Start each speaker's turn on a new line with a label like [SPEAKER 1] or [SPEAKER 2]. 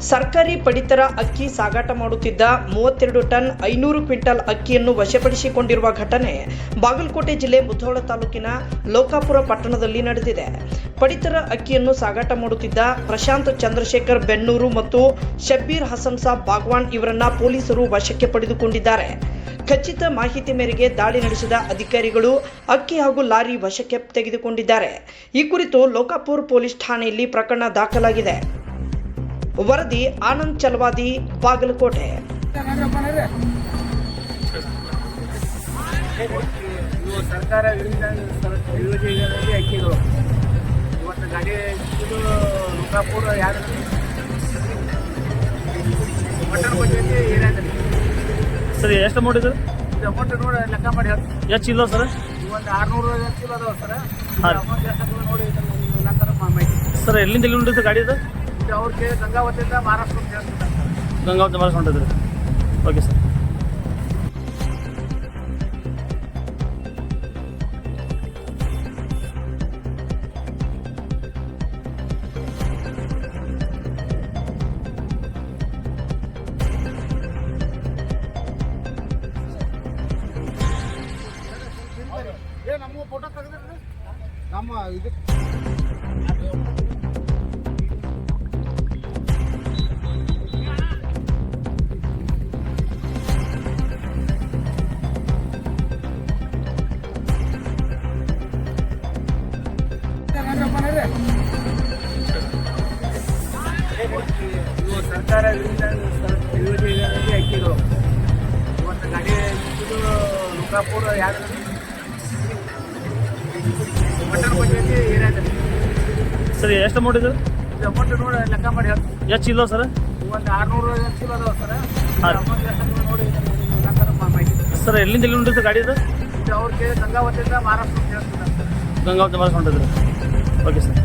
[SPEAKER 1] ಸರ್ಕಾರಿ ಪಡಿತರ ಅಕ್ಕಿ ಸಾಗಾಟ ಮಾಡುತ್ತಿದ್ದ ಮೂವತ್ತೆರಡು ಟನ್ ಐನೂರು ಕ್ವಿಂಟಲ್ ಅಕ್ಕಿಯನ್ನು ವಶಪಡಿಸಿಕೊಂಡಿರುವ ಘಟನೆ ಬಾಗಲಕೋಟೆ ಜಿಲ್ಲೆ ಮುಧೋಳ ತಾಲೂಕಿನ ಲೋಕಾಪುರ ಪಟ್ಟಣದಲ್ಲಿ ನಡೆದಿದೆ. ಪಡಿತರ ಅಕ್ಕಿಯನ್ನು ಸಾಗಾಟ ಮಾಡುತ್ತಿದ್ದ ಪ್ರಶಾಂತ್ ಚಂದ್ರಶೇಖರ್ ಬೆನ್ನೂರು ಮತ್ತು ಶಬ್ಬೀರ್ ಹಸನ್ ಸಾಬ್ ಬಾಗ್ವಾನ್ ಇವರನ್ನ ಪೊಲೀಸರು ವಶಕ್ಕೆ ಪಡೆದುಕೊಂಡಿದ್ದಾರೆ. ಖಚಿತ ಮಾಹಿತಿ ಮೇರೆಗೆ ದಾಳಿ ನಡೆಸಿದ ಅಧಿಕಾರಿಗಳು ಅಕ್ಕಿ ಹಾಗೂ ಲಾರಿ ವಶಕ್ಕೆ ತೆಗೆದುಕೊಂಡಿದ್ದಾರೆ. ಈ ಕುರಿತು ಲೋಕಾಪುರ್ ಪೊಲೀಸ್ ಠಾಣೆಯಲ್ಲಿ ಪ್ರಕರಣ ದಾಖಲಾಗಿದೆ. ವರದಿ ಆನಂದ್ ಚಲವಾದಿ ಬಾಗಲಕೋಟೆ.
[SPEAKER 2] ಇವು ಸರ್ಕಾರ ಯೋಜನೆಗಳಲ್ಲಿ ಅಕ್ಕಿಗಳು ಇವತ್ತು ಗಾಡಿ ಇದು ಲೋಕಾಪುರ ಯಾರು ಮಟನ್ ಬಂದೈತಿ ಏನಾಗ್ತದೆ
[SPEAKER 3] ಸರ್ ಎಷ್ಟು ಅಮೌಂಟ್ ಇದೆ?
[SPEAKER 2] ಇದು ಅಮೌಂಟ್ ನೋಡಿ ಲೆಕ್ಕ ಮಾಡಿ ಹೇಳ್ತೀನಿ.
[SPEAKER 3] ಎಷ್ಟು ಚೀಲ ಸರ್?
[SPEAKER 2] ಒಂದು ಆರ್ನೂರು ಕಿಲೋ ಅದಾವ ಸರ್. ಅಮೌಂಟ್ ಎಷ್ಟು ನೋಡಿ ಇದನ್ನ ನಂತರ ಮಾಹಿತಿ.
[SPEAKER 3] ಸರ್ ಎಲ್ಲಿಂದ ಎಲ್ಲಿ ಉಂಟು ಗಾಡಿ ಇದು?
[SPEAKER 2] ಇದು ಅವ್ರಿಗೆ ಗಂಗಾವತಿಯಿಂದ ಮಹಾರಾಷ್ಟ್ರ
[SPEAKER 3] ಗಂಗಾವತಿ ಮಾರ್ಸ್ ಹೊಂಟಿದ್ರಿ ಓಕೆ ಸರ್
[SPEAKER 2] ನಮ್ಮ ಫೋಟೋ ತೆಗೆದ್ರಿ ನಮ್ಮ ಸರ್ಕಾರ ಹಾಕಿದ್ರು ಇವತ್ತು ಗಾಡಿ ಲೋಕಾಪುರ ಯಾರು? ಮಟನ್ ಏನಾಯ್ತು
[SPEAKER 3] ಸರ್ ಎಷ್ಟು ಅಮೌಂಟ್ ಇದೆ?
[SPEAKER 2] ಅಮೌಂಟ್ ನೋಡಿ ಲೆಕ್ಕ ಮಾಡಿ ಹೇಳ್ತೀನಿ.
[SPEAKER 3] ಎಷ್ಟು ಇಲ್ಲ ಸರ್?
[SPEAKER 2] ಒಂದು ಆರ್ನೂರು ಕಿಲೋ ಅದಾವ ಸರ್. ಅಮೌಂಟ್ ಎಷ್ಟು ನೋಡಿ
[SPEAKER 3] ಸರ್ ಎಲ್ಲಿಂದ ಎಲ್ಲಿ ಉಂಟು ಗಾಡಿ ಇದು?
[SPEAKER 2] ಅವ್ರಿಗೆ ಗಂಗಾವತಿಯಿಂದ ಮಹಾರಾಷ್ಟ್ರ
[SPEAKER 3] ಗಂಗಾವತಿ ಹೊಂಟಿದ್ರಿ ಓಕೆ ಸರ್.